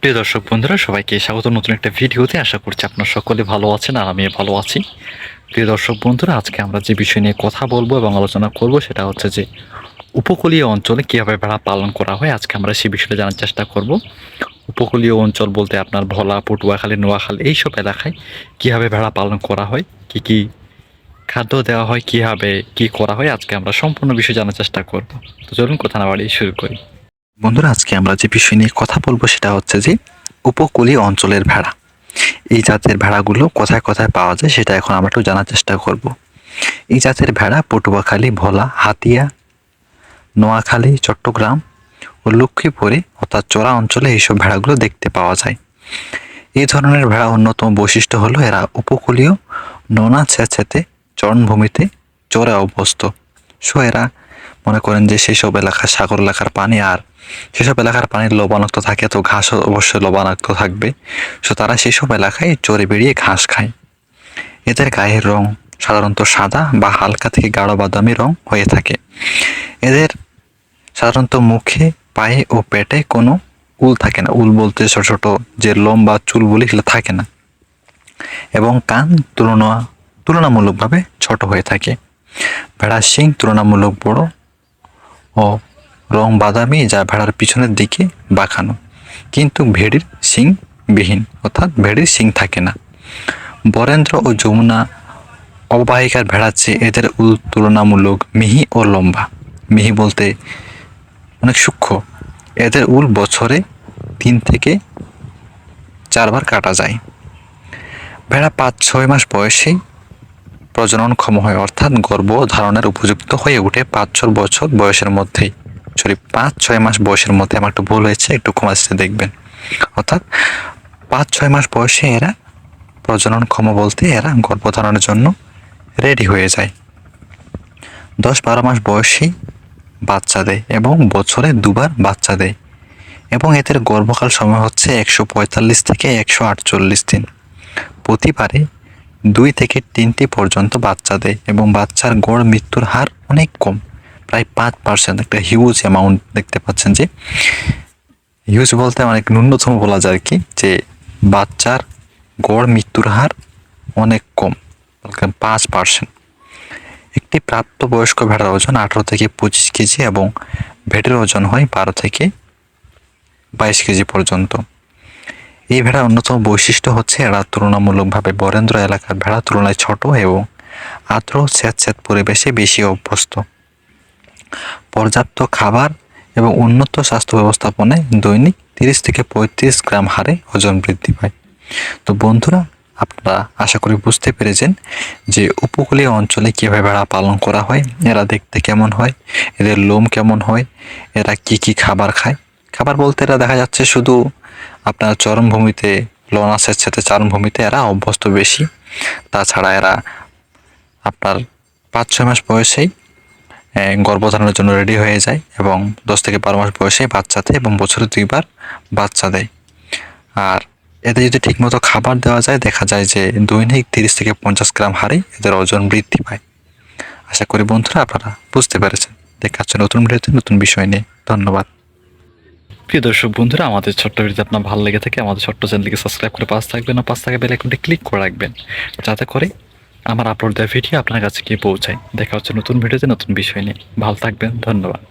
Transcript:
প্রিয় দর্শক বন্ধুরা, সবাইকে স্বাগত। নতুন একটা ভিডিওতে আশা করছি আপনারা সকলে ভালো আছেন আর আমি ভালো আছি। প্রিয় দর্শক বন্ধুরা, আজকে আমরা যে বিষয় নিয়ে কথা বলব এবং আলোচনা করব সেটা হচ্ছে যে উপকূলীয় অঞ্চলে কীভাবে ভেড়া পালন করা হয়, আজকে আমরা সেই বিষয়টা জানার চেষ্টা করব। উপকূলীয় অঞ্চল বলতে আপনার ভোলা, পটুয়াখালী, নোয়াখালী এইসব এলাকায় কীভাবে ভেড়া পালন করা হয়, কি কি খাদ্য দেওয়া হয়, কীভাবে কি করা হয়, আজকে আমরা সম্পূর্ণ বিষয় জানার চেষ্টা করব। তো চলুন, কথা না বাড়িয়ে শুরু করি। বন্ধুরা, আজকে আমরা যে বিষয় নিয়ে কথা বলব সেটা হচ্ছে যে উপকূলীয় অঞ্চলের ভেড়া। এই জাতের ভেড়াগুলো কোথায় কোথায় পাওয়া যায় সেটা এখন আমরা একটু জানার চেষ্টা করব। এই জাতের ভেড়া পটুয়াখালী, ভোলা, হাতিয়া, নোয়াখালী, চট্টগ্রাম ও লক্ষ্মীপুরে অর্থাৎ চোরা অঞ্চলে এইসব ভেড়াগুলো দেখতে পাওয়া যায়। এই ধরনের ভেড়া অন্যতম বৈশিষ্ট্য হলো এরা উপকূলীয় নোনা ছেঁচেতে চরণভূমিতে চোরে অভ্যস্ত। সো এরা মনে করেন যে সেসব এলাকা সাগর এলাকার পানি আর সেসব এলাকার পানি লবণাক্ত থাকে, তো ঘাস অবশ্যই লবণাক্ত থাকবে। সো তারা সেসব এলাকায় চড়ে বেরিয়ে ঘাস খায়। এদের গায়ের রং সাধারণত সাদা বা হালকা থেকে গাঢ় বাদামি রং হয়ে থাকে। এদের সাধারণত মুখে, পায়ে ও পেটে কোনো উল থাকে না। উল বলতে ছোট ছোট যে লোম বা চুলগুলি সেগুলো থাকে না। এবং কান তুলনা, তুলনামূলকভাবে ছোট হয়ে থাকে। ভেড়ার শিং তুলনামূলক বড় ও রং বাদামি যা ভেড়ার পিছনের দিকে বাঁকানো। কিন্তু ভেড়ির শিং বিহীন, অর্থাৎ ভেড়ির শিং থাকে না। বরেন্দ্র ও যমুনা অববাহিকার ভেড়ার চেয়ে এদের তুলনামূলক মিহি ও লম্বা। মিহি বলতে অনেক সূক্ষ্ম। এদের উল বছরে তিন থেকে চারবার কাটা যায়। ভেড়া পাঁচ, ছয় মাস বয়সেই প্রজননক্ষম হয়, অর্থাৎ গর্ভ ধারণের উপযুক্ত হয়ে ওঠে পাঁচ ছয় বছর বয়সের মধ্যেই। সরি, পাঁচ, ছয় মাস বয়সের মধ্যে আমার একটু ভুল হয়েছে, একটু কমাসতে দেখবেন। অর্থাৎ পাঁচ, ছয় মাস বয়সে এরা প্রজননক্ষম বলতে এরা গর্ভধারণের জন্য রেডি হয়ে যায়। দশ, বারো মাস বয়সেই বাচ্চা দেয় এবং বছরে দুবার বাচ্চা দেয়। এবং এদের গর্ভকাল সময় হচ্ছে একশো পঁয়তাল্লিশ থেকে একশো আটচল্লিশ দিন। প্রতিবারে দুই থেকে তিনটি পর্যন্ত বাচ্চা দেয় এবং বাচ্চার গড় মৃত্যুর হার অনেক কম। প্রায় পাঁচ পার্সেন্ট একটা হিউজ অ্যামাউন্ট দেখতে পাচ্ছেন যে হিউজ বলতে অনেক ন্যূনতম বলা যায় কি, যে বাচ্চার গড় মৃত্যুর হার অনেক কম পাঁচ পার্সেন্ট একটি প্রাপ্তবয়স্ক ভেড়ার ওজন আঠারো থেকে পঁচিশ কেজি এবং ভেড়ের ওজন হয় বারো থেকে বাইশ কেজি পর্যন্ত। এই ভেড়ার অন্যতম বৈশিষ্ট্য হচ্ছে এরা তুলনামূলকভাবে বরেন্দ্র এলাকার ভেড়া তুলনায় ছোট এবং আর্দ্র স্যাঁতস্যাঁত পরিবেশে বেশি অভ্যস্ত। পর্যাপ্ত খাবার এবং উন্নত স্বাস্থ্য ব্যবস্থাপনায় দৈনিক তিরিশ থেকে পঁয়ত্রিশ গ্রাম হারে ওজন বৃদ্ধি পায়। তো বন্ধুরা, আপনারা আশা করি বুঝতে পেরেছেন যে উপকূলীয় অঞ্চলে কীভাবে ভেড়া পালন করা হয়, এরা দেখতে কেমন হয়, এদের লোম কেমন হয়, এরা কি কি খাবার খায়। খাবার বলতে এরা দেখা যাচ্ছে শুধু আপনার চরমভূমিতে, লনাসের সাথে চরমভূমিতে এরা অভ্যস্ত বেশি। তাছাড়া এরা আপনার পাঁচ ছয় মাস বয়সেই গর্ভধারণের জন্য রেডি হয়ে যায় এবং দশ থেকে বারো মাস বয়সে বাচ্চা দেয় এবং বছরে দুইবার বাচ্চা দেয়। আর এদের যদি ঠিকমতো খাবার দেওয়া যায়, দেখা যায় যে দৈনিক তিরিশ থেকে পঞ্চাশ গ্রাম হারে এদের ওজন বৃদ্ধি পায়। আশা করি বন্ধুরা আপনারা বুঝতে পেরেছেন। দেখা হচ্ছে নতুন ভিডিওতে নতুন বিষয় নিয়ে। ধন্যবাদ। প্রিয় দর্শক বন্ধুরা, আমাদের ছোট্ট ভিডিওতে আপনার ভালো লেগে থাকে, আমাদের ছোট্ট চ্যানেলকে সাবস্ক্রাইব করে পাশ থাকবেন ও পাশ থাকা বেল আইকনটি ক্লিক করে রাখবেন। যাতে করে আমার আপলোড দেওয়া ভিডিও আপনার কাছে গিয়ে পৌঁছায়। দেখা হচ্ছে নতুন ভিডিওতে নতুন বিষয় নিয়ে। ভালো থাকবেন, ধন্যবাদ।